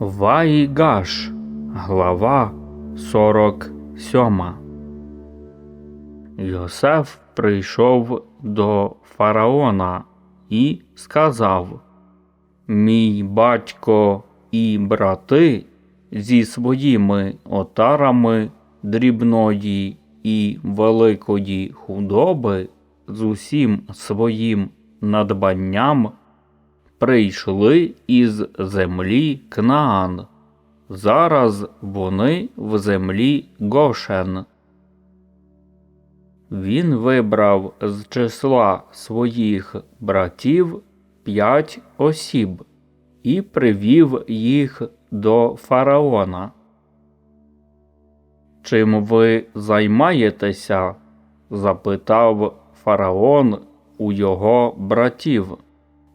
Ваїгаш, глава 47. Йосеф прийшов до фараона і сказав: Мій батько і брати зі своїми отарами дрібної і великої худоби з усім своїм надбанням прийшли із землі Кнаан. Зараз вони в землі Гошен. Він вибрав з числа своїх братів п'ять осіб і привів їх до фараона. Чим ви займаєтеся? запитав фараон у його братів.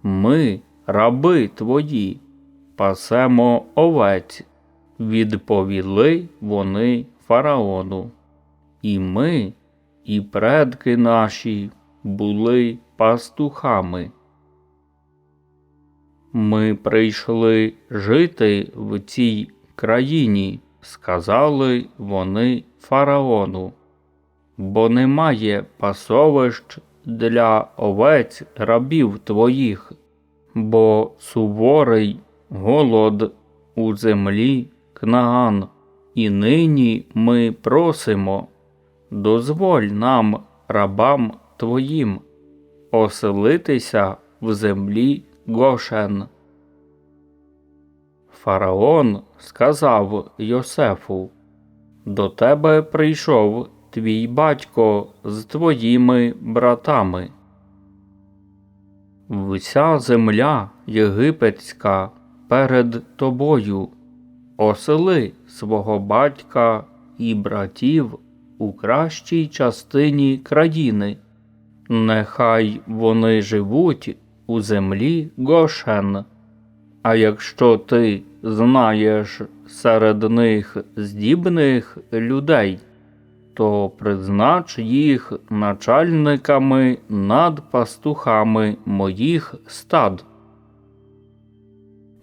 Ми, раби твої, пасемо овець, відповіли вони фараону. І ми, і предки наші були пастухами. Ми прийшли жити в цій країні, сказали вони фараону, бо немає пасовищ для овець рабів твоїх, бо суворий голод у землі Кнаан, і нині ми просимо, дозволь нам, рабам твоїм, оселитися в землі Гошен. Фараон сказав Йосефу, до тебе прийшов твій батько з твоїми братами. Вся земля єгипетська перед тобою, осели свого батька і братів у кращій частині країни, нехай вони живуть у землі Гошен. А якщо ти знаєш серед них здібних людей, то признач їх начальниками над пастухами моїх стад.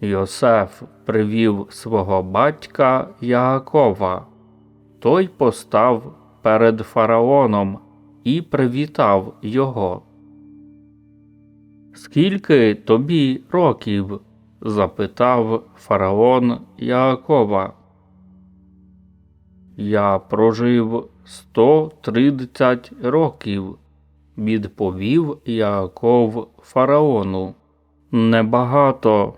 Йосеф привів свого батька Яакова. Той постав перед фараоном і привітав його. Скільки тобі років? запитав фараон Яакова. Я прожив сто тридцять років, відповів Яаков фараону. Небагато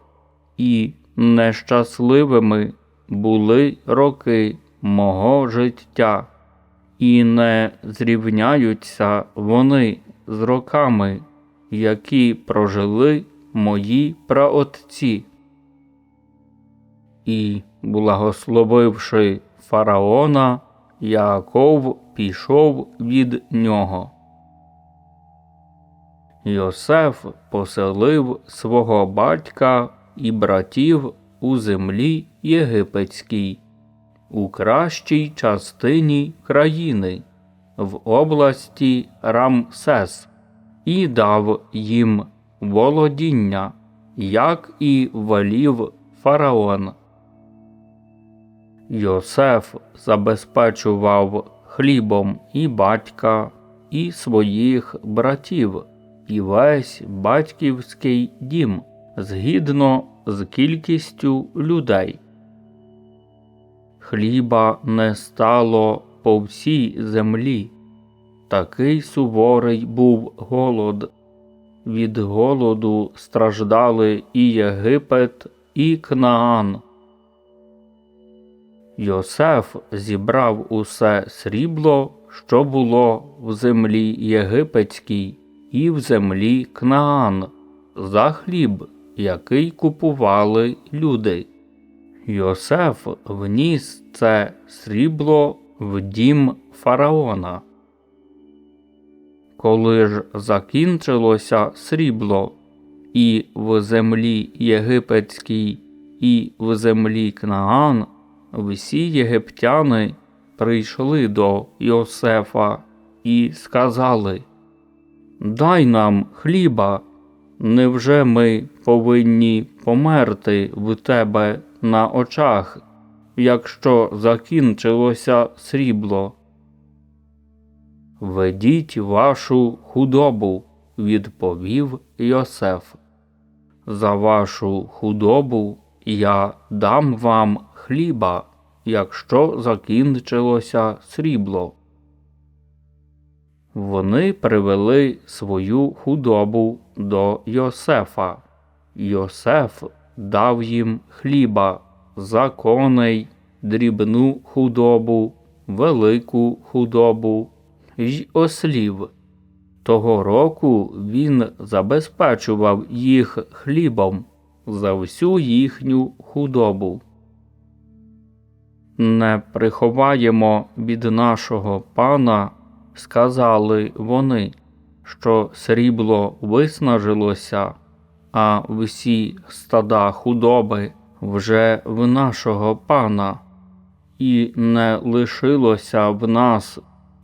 і нещасливими були роки мого життя, і не зрівняються вони з роками, які прожили мої праотці. І, благословивши фараона, Яаков пішов від нього. Йосеф поселив свого батька і братів у землі єгипетській, у кращій частині країни, в області Рамсес, і дав їм володіння, як і волів фараон. Йосеф забезпечував хлібом і батька, і своїх братів, і весь батьківський дім згідно з кількістю людей. Хліба не стало по всій землі. Такий суворий був голод. Від голоду страждали і Єгипет, і Кнаан. Йосеф зібрав усе срібло, що було в землі єгипетській, і в землі Кнаан, за хліб, який купували люди. Йосеф вніс це срібло в дім фараона. Коли ж закінчилося срібло, і в землі єгипетській, і в землі Кнаан всі єгиптяни прийшли до Йосефа і сказали Дай нам хліба, невже ми повинні померти в тебе на очах, якщо закінчилося срібло. Ведіть вашу худобу, відповів Йосеф. За вашу худобу я дам вам хліба, якщо закінчилося срібло. Вони привели свою худобу до Йосефа. Йосеф дав їм хліба, за коней, дрібну худобу, велику худобу й ослів. Того року він забезпечував їх хлібом за всю їхню худобу. Не приховаємо від нашого пана, сказали вони, що срібло виснажилося, а всі стада худоби вже в нашого пана, і не лишилося в нас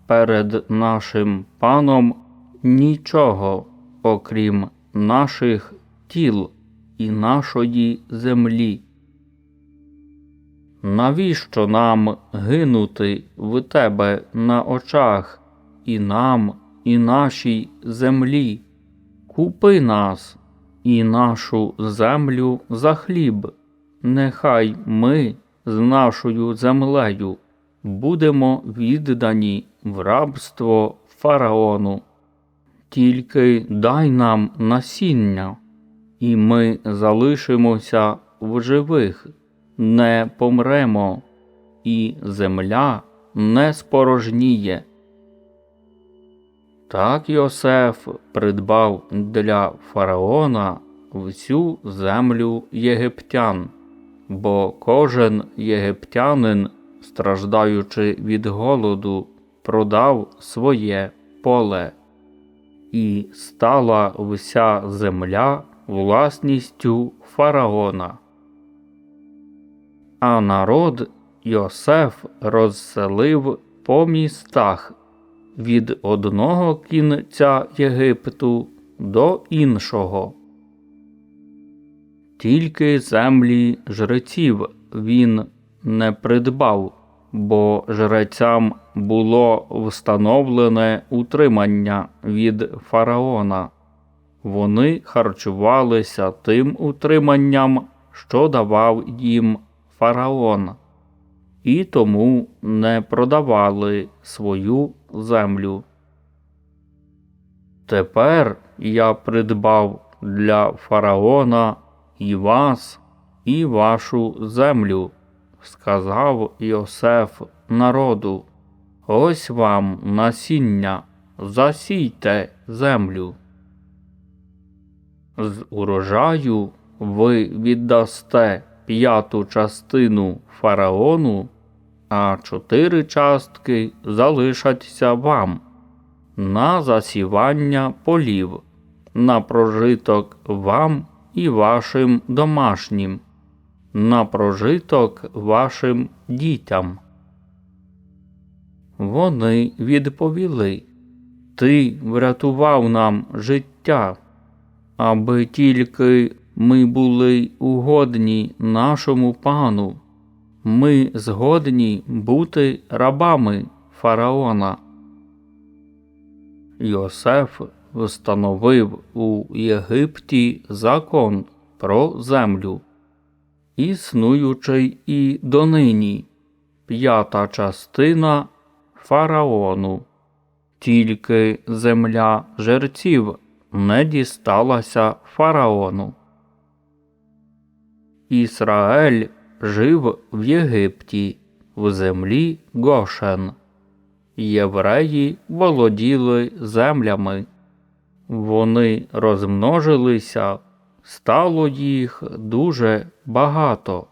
перед нашим паном нічого, окрім наших тіл і нашої землі. Навіщо нам гинути в тебе на очах, і нам, і нашій землі? Купи нас і нашу землю за хліб, нехай ми з нашою землею будемо віддані в рабство фараону. Тільки дай нам насіння, і ми залишимося в живих, не помремо, і земля не спорожніє. Так Йосеф придбав для фараона всю землю єгиптян, бо кожен єгиптянин, страждаючи від голоду, продав своє поле, і стала вся земля власністю фараона. А народ Йосеф розселив по містах від одного кінця Єгипту до іншого. Тільки землі жреців він не придбав, бо жрецям було встановлене утримання від фараона. Вони харчувалися тим утриманням, що давав їм фараон, і тому не продавали свою землю. Тепер я придбав для фараона і вас, і вашу землю, сказав Йосеф народу. Ось вам насіння, засійте землю. З урожаю ви віддасте п'яту частину фараону, а чотири частки залишаться вам на засівання полів, на прожиток вам і вашим домашнім, на прожиток вашим дітям. Вони відповіли Ти врятував нам життя, аби тільки ми були угодні нашому пану. Ми згодні бути рабами фараона. Йосеф встановив у Єгипті закон про землю, існуючий і донині п'ята частина фараону, тільки земля жерців не дісталася фараону. Ісраель жив в Єгипті, в землі Гошен. Євреї володіли землями. Вони розмножилися, стало їх дуже багато.